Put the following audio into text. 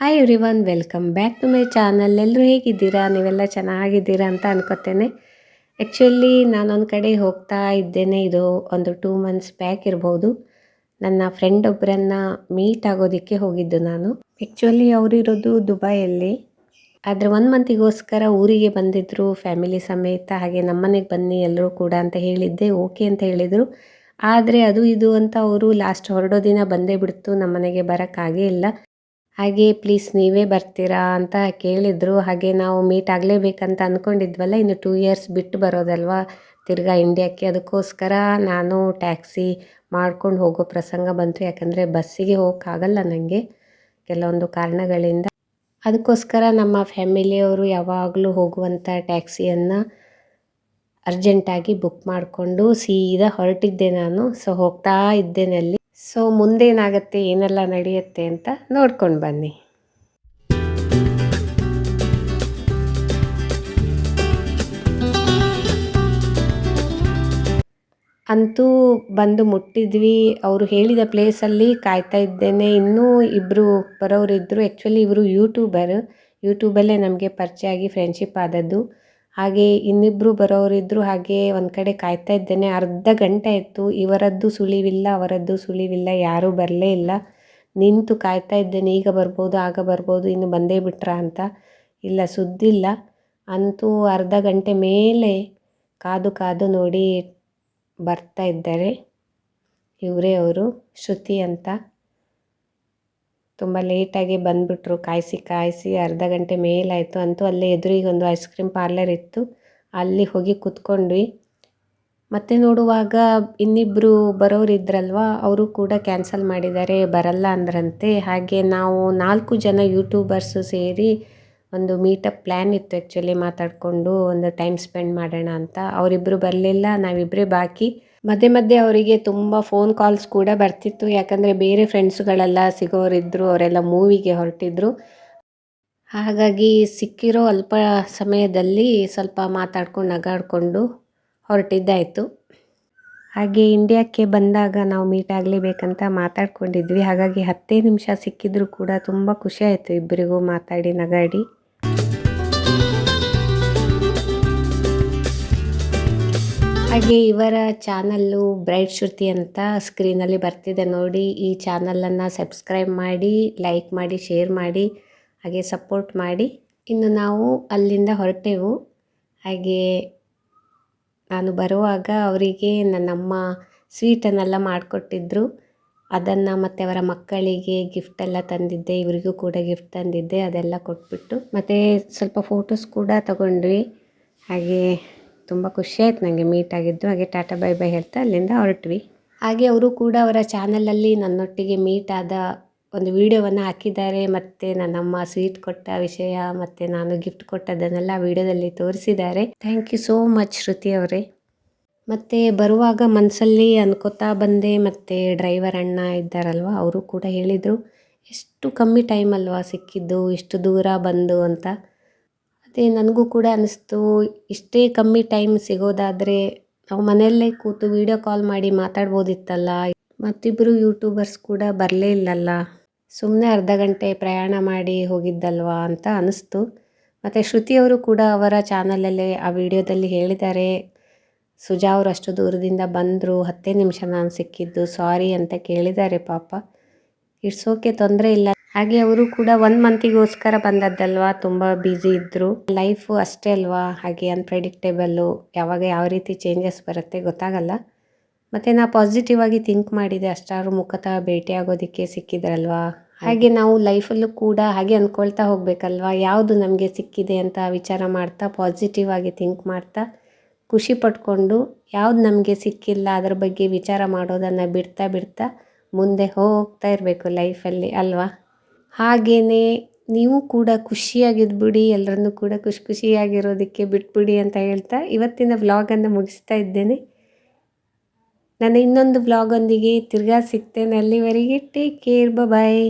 Hi everyone welcome back to my channel ಎಲ್ಲರೂ ಹೇಗಿದ್ದೀರಾ? ನೀವೆಲ್ಲ ಚೆನ್ನಾಗಿದ್ದೀರಾ ಅಂತ ಅನ್ಕೋತೇನೆ. ಆ್ಯಕ್ಚುಲಿ ನಾನೊಂದು ಕಡೆ ಹೋಗ್ತಾ ಇದ್ದೇನೆ. ಇದು ಒಂದು ಟೂ ಮಂತ್ಸ್ ಬ್ಯಾಕ್ ಇರ್ಬೋದು. ನನ್ನ ಫ್ರೆಂಡ್ ಒಬ್ಬರನ್ನ ಮೀಟ್ ಆಗೋದಕ್ಕೆ ಹೋಗಿದ್ದು ನಾನು. ಆ್ಯಕ್ಚುಲಿ ಅವರಿರೋದು ದುಬೈಯಲ್ಲಿ. ಆದರೆ ಒನ್ ಮಂತಿಗೋಸ್ಕರ ಊರಿಗೆ ಬಂದಿದ್ದರು ಫ್ಯಾಮಿಲಿ ಸಮೇತ ಹಾಗೆ ನಮ್ಮನೆಗೆ ಬನ್ನಿ ಎಲ್ಲರೂ ಕೂಡ ಅಂತ ಹೇಳಿದ್ದೆ. ಓಕೆ ಅಂತ ಹೇಳಿದರು. ಆದರೆ ಅದು ಇದು ಅಂತ ಅವರು ಲಾಸ್ಟ್ ಹೊರಡೋ ದಿನ ಬಂದೇ ಬಿಡ್ತು. ನಮ್ಮನೆಗೆ ಬರೋಕ್ಕಾಗೇ ಇಲ್ಲ. ಹಾಗೆ ಪ್ಲೀಸ್ ನೀವೇ ಬರ್ತೀರಾ ಅಂತ ಕೇಳಿದರು. ಹಾಗೆ ನಾವು ಮೀಟ್ ಆಗಲೇಬೇಕಂತ ಅಂದ್ಕೊಂಡಿದ್ವಲ್ಲ ಇನ್ನು ಟೂ ಇಯರ್ಸ್ ಬಿಟ್ಟು ಬರೋದಲ್ವಾ? ತಿರ್ಗಾ ಇಂಡಿಯಾಕ್ಕೆ ಅದಕ್ಕೋಸ್ಕರ ನಾನು ಟ್ಯಾಕ್ಸಿ ಮಾಡ್ಕೊಂಡು ಹೋಗೋ ಪ್ರಸಂಗ ಬಂತು. ಯಾಕಂದರೆ ಬಸ್ಸಿಗೆ ಹೋಗೋಕ್ಕಾಗಲ್ಲ ನನಗೆ ಕೆಲವೊಂದು ಕಾರಣಗಳಿಂದ. ಅದಕ್ಕೋಸ್ಕರ ನಮ್ಮ ಫ್ಯಾಮಿಲಿಯವರು ಯಾವಾಗಲೂ ಹೋಗುವಂಥ ಟ್ಯಾಕ್ಸಿಯನ್ನು ಅರ್ಜೆಂಟಾಗಿ ಬುಕ್ ಮಾಡಿಕೊಂಡು ಸೀದಾ ಹೊರಟಿದ್ದೆ ನಾನು. ಸೊ ಹೋಗ್ತಾ ಇದ್ದೇನೆ ಅಲ್ಲಿ. ಸೊ ಮುಂದೇನಾಗತ್ತೆ, ಏನೆಲ್ಲ ನಡೆಯುತ್ತೆ ಅಂತ ನೋಡ್ಕೊಂಡು ಬನ್ನಿ. ಅಂತೂ ಬಂದು ಮುಟ್ಟಿದ್ವಿ. ಅವರು ಹೇಳಿದ ಪ್ಲೇಸಲ್ಲಿ ಕಾಯ್ತಾ ಇದ್ದೇನೆ. ಇನ್ನೂ ಇಬ್ಬರು ಬರೋರಿದ್ದರು ಆ್ಯಕ್ಚುಲಿ ಇವರು ಯೂಟ್ಯೂಬರ್ ಯೂಟ್ಯೂಬಲ್ಲೇ ನಮಗೆ ಪರಿಚಯ ಆಗಿ ಫ್ರೆಂಡ್ಶಿಪ್ ಆದದ್ದು. ಹಾಗೆ ಇನ್ನಿಬ್ಬರು ಬರೋರಿದ್ದರು ಹಾಗೆ ಒಂದು ಕಡೆ ಕಾಯ್ತಾ ಇದ್ದೇನೆ. ಅರ್ಧ ಗಂಟೆ ಆಯಿತು. ಇವರದ್ದು ಸುಳಿವಿಲ್ಲ, ಅವರದ್ದು ಸುಳಿವಿಲ್ಲ, ಯಾರೂ ಬರಲೇ ಇಲ್ಲ. ನಿಂತು ಕಾಯ್ತಾ ಇದ್ದೇನೆ. ಈಗ ಬರ್ಬೋದು, ಆಗ ಬರ್ಬೋದು, ಇನ್ನು ಬಂದೇ ಬಿಟ್ರಾ ಅಂತ. ಇಲ್ಲ, ಸುದ್ದಿಲ್ಲ. ಅಂತೂ ಅರ್ಧ ಗಂಟೆ ಮೇಲೆ ಕಾದು ಕಾದು ನೋಡಿ ಬರ್ತಾ ಇದ್ದಾರೆ. ಇವರೇ ಅವರು, ಶ್ರುತಿ ಅಂತ. ತುಂಬ ಲೇಟಾಗಿ ಬಂದುಬಿಟ್ರು. ಕಾಯಿಸಿ ಕಾಯಿಸಿ ಅರ್ಧ ಗಂಟೆ ಮೇಲಾಯಿತು. ಅಂತೂ ಅಲ್ಲೇ ಎದುರಿಗೆ ಒಂದು ಐಸ್ ಕ್ರೀಮ್ ಪಾರ್ಲರ್ ಇತ್ತು. ಅಲ್ಲಿ ಹೋಗಿ ಕೂತ್ಕೊಂಡ್ವಿ. ಮತ್ತೆ ನೋಡುವಾಗ ಇನ್ನಿಬ್ಬರು ಬರೋರು ಇದ್ರಲ್ವ ಅವರು ಕೂಡ ಕ್ಯಾನ್ಸಲ್ ಮಾಡಿದ್ದಾರೆ, ಬರಲ್ಲ ಅಂದ್ರಂತೆ. ಹಾಗೆ ನಾವು ನಾಲ್ಕು ಜನ ಯೂಟ್ಯೂಬರ್ಸು ಸೇರಿ ಒಂದು ಮೀಟಪ್ ಪ್ಲ್ಯಾನ್ ಇತ್ತು ಆ್ಯಕ್ಚುಲಿ ಮಾತಾಡಿಕೊಂಡು, ಒಂದು ಟೈಮ್ ಸ್ಪೆಂಡ್ ಮಾಡೋಣ ಅಂತ. ಅವರಿಬ್ಬರು ಬರಲಿಲ್ಲ ನಾವಿಬ್ಬರೇ ಬಾಕಿ. ಮಧ್ಯೆ ಮಧ್ಯೆ ಅವರಿಗೆ ತುಂಬ ಫೋನ್ ಕಾಲ್ಸ್ ಕೂಡ ಬರ್ತಿತ್ತು. ಯಾಕಂದರೆ ಬೇರೆ ಫ್ರೆಂಡ್ಸ್ಗಳೆಲ್ಲ ಸಿಗೋರಿದ್ದರು ಅವರೆಲ್ಲ ಮೂವಿಗೆ ಹೊರಟಿದ್ರು. ಹಾಗಾಗಿ ಸಿಕ್ಕಿರೋ ಅಲ್ಪ ಸಮಯದಲ್ಲಿ ಸ್ವಲ್ಪ ಮಾತಾಡ್ಕೊಂಡು, ನಗಾಡಿಕೊಂಡು ಹೊರಟಿದ್ದಾಯಿತು. ಹಾಗೆ ಇಂಡಿಯಾಕ್ಕೆ ಬಂದಾಗ ನಾವು ಮೀಟ್ ಆಗಲೇಬೇಕಂತ ಮಾತಾಡ್ಕೊಂಡಿದ್ವಿ. ಹಾಗಾಗಿ ಹತ್ತೇ ನಿಮಿಷ ಸಿಕ್ಕಿದ್ರು ಕೂಡ ತುಂಬ ಖುಷಿ ಆಯಿತು ಇಬ್ಬರಿಗೂ ಮಾತಾಡಿ, ನಗಾಡಿ. ಹಾಗೆ ಇವರ ಚಾನಲ್ಲು ಬ್ರೈಟ್ ಶ್ರುತಿ ಅಂತ ಸ್ಕ್ರೀನಲ್ಲಿ ಬರ್ತಿದೆ ನೋಡಿ. ಈ ಚಾನಲನ್ನು ಸಬ್ಸ್ಕ್ರೈಬ್ ಮಾಡಿ, ಲೈಕ್ ಮಾಡಿ, ಶೇರ್ ಮಾಡಿ, ಹಾಗೆ ಸಪೋರ್ಟ್ ಮಾಡಿ. ಇನ್ನು ನಾವು ಅಲ್ಲಿಂದ ಹೊರಟೆವು. ಹಾಗೆ ನಾನು ಬರುವಾಗ ಅವರಿಗೆ ನನ್ನಮ್ಮ ಸ್ವೀಟನ್ನೆಲ್ಲ ಮಾಡಿಕೊಟ್ಟಿದ್ರು. ಅದನ್ನು ಮತ್ತು ಅವರ ಮಕ್ಕಳಿಗೆ ಗಿಫ್ಟ್ ಎಲ್ಲ ತಂದಿದ್ದೆ. ಇವರಿಗೂ ಕೂಡ ಗಿಫ್ಟ್ ತಂದಿದ್ದೆ. ಅದೆಲ್ಲ ಕೊಟ್ಬಿಟ್ಟು ಮತ್ತು ಸ್ವಲ್ಪ ಫೋಟೋಸ್ ಕೂಡ ತಗೊಂಡ್ವಿ. ಹಾಗೆ ತುಂಬ ಖುಷಿಯಾಯಿತು ನನಗೆ ಮೀಟ್ ಆಗಿದ್ದು. ಹಾಗೆ ಟಾಟಾ ಬೈ ಬೈ ಹೇಳ್ತಾ ಅಲ್ಲಿಂದ ಹೊರಟ್ವಿ. ಹಾಗೆ ಅವರು ಕೂಡ ಅವರ ಚಾನಲಲ್ಲಿ ನನ್ನೊಟ್ಟಿಗೆ ಮೀಟ್ ಆದ ಒಂದು ವಿಡಿಯೋವನ್ನು ಹಾಕಿದ್ದಾರೆ. ಮತ್ತು ನನ್ನಮ್ಮ ಸ್ವೀಟ್ ಕೊಟ್ಟ ವಿಷಯ, ಮತ್ತು ನಾನು ಗಿಫ್ಟ್ ಕೊಟ್ಟದನ್ನೆಲ್ಲ ವಿಡಿಯೋದಲ್ಲಿ ತೋರಿಸಿದ್ದಾರೆ. Thank you so much Shruti ಅವರೇ. ಮತ್ತು ಬರುವಾಗ ಮನಸ್ಸಲ್ಲಿ ಅನ್ಕೋತಾ ಬಂದೆ. ಮತ್ತು ಡ್ರೈವರ್ ಅಣ್ಣ ಇದ್ದಾರಲ್ವ, ಅವರು ಕೂಡ ಹೇಳಿದರು, ಎಷ್ಟು ಕಮ್ಮಿ ಟೈಮ್ ಸಿಕ್ಕಿದ್ದು, ಇಷ್ಟು ದೂರ ಬಂದು ಅಂತ. ಅದೇ ನನಗೂ ಕೂಡ ಅನ್ನಿಸ್ತು ಇಷ್ಟೇ ಕಮ್ಮಿ ಟೈಮ್ ಸಿಗೋದಾದರೆ ನಾವು ಮನೆಯಲ್ಲೇ ಕೂತು ವೀಡಿಯೋ ಕಾಲ್ ಮಾಡಿ ಮಾತಾಡ್ಬೋದಿತ್ತಲ್ಲ. ಮತ್ತಿಬ್ಬರು ಯೂಟ್ಯೂಬರ್ಸ್ ಕೂಡ ಬರಲೇ ಇಲ್ಲಲ್ಲ. ಸುಮ್ಮನೆ ಅರ್ಧ ಗಂಟೆ ಪ್ರಯಾಣ ಮಾಡಿ ಹೋಗಿದ್ದಲ್ವಾ ಅಂತ ಅನ್ನಿಸ್ತು ಮತ್ತು ಶ್ರುತಿಯವರು ಕೂಡ ಅವರ ಚಾನಲಲ್ಲೇ ಆ ವಿಡಿಯೋದಲ್ಲಿ ಹೇಳಿದ್ದಾರೆ, ಸುಜಾ ಅವರು ಅಷ್ಟು ದೂರದಿಂದ ಬಂದರು, ಹತ್ತೇ ನಿಮಿಷ ನಾನು ಸಿಕ್ಕಿದ್ದು ಸಾರಿ ಅಂತ ಕೇಳಿದ್ದಾರೆ ಪಾಪ. ಇಟ್ಸ್ ಓಕೆ ತೊಂದರೆ ಇಲ್ಲ. ಹಾಗೆ ಅವರು ಕೂಡ ಒನ್ ಮಂತಿಗೋಸ್ಕರ ಬಂದದ್ದಲ್ವಾ? ತುಂಬ ಬ್ಯುಸಿ ಇದ್ದರು ಲೈಫು ಅಷ್ಟೇ ಅಲ್ವಾ? ಹಾಗೆ ಅನ್ಪ್ರೆಡಿಕ್ಟೇಬಲ್ಲು ಯಾವಾಗ ಯಾವ ರೀತಿ ಚೇಂಜಸ್ ಬರುತ್ತೆ ಗೊತ್ತಾಗಲ್ಲ. ಮತ್ತು ನಾ ಪಾಸಿಟಿವ್ ಆಗಿ ಥಿಂಕ್ ಮಾಡಿದೆ ಅಷ್ಟಾರು ಮುಖತಃ ಭೇಟಿ ಆಗೋದಕ್ಕೆ ಸಿಕ್ಕಿದ್ರಲ್ವಾ? ಹಾಗೆ ನಾವು ಲೈಫಲ್ಲೂ ಕೂಡ ಹಾಗೆ ಅಂದ್ಕೊಳ್ತಾ ಹೋಗ್ಬೇಕಲ್ವಾ? ಯಾವುದು ನಮಗೆ ಸಿಕ್ಕಿದೆ ಅಂತ ವಿಚಾರ ಮಾಡ್ತಾ ಪಾಸಿಟಿವ್ ಆಗಿ ಥಿಂಕ್ ಮಾಡ್ತಾ, ಖುಷಿ ಪಟ್ಕೊಂಡು ಯಾವ್ದು ನಮಗೆ ಸಿಕ್ಕಿಲ್ಲ, ಅದ್ರ ಬಗ್ಗೆ ವಿಚಾರ ಮಾಡೋದನ್ನು ಬಿಡ್ತಾ ಬಿಡ್ತಾ ಮುಂದೆ ಹೋಗ್ತಾ ಇರಬೇಕು ಲೈಫಲ್ಲಿ ಅಲ್ವಾ? ಹಾಗೆಯೇ ನೀವು ಕೂಡ ಖುಷಿಯಾಗಿದ್ಬಿಡಿ ಎಲ್ಲರನ್ನೂ ಕೂಡ ಖುಷಿ ಖುಷಿಯಾಗಿರೋದಕ್ಕೆ ಬಿಟ್ಬಿಡಿ ಅಂತ ಹೇಳ್ತಾ ಇವತ್ತಿನ ವ್ಲಾಗನ್ನು ಮುಗಿಸ್ತಾ ಇದ್ದೇನೆ. ನನ್ನ ಇನ್ನೊಂದು ವ್ಲಾಗೊಂದಿಗೆ ತಿರ್ಗಾ ಸಿಗ್ತೇನೆ ಅಲ್ಲಿವರೆಗೆ. Take care bye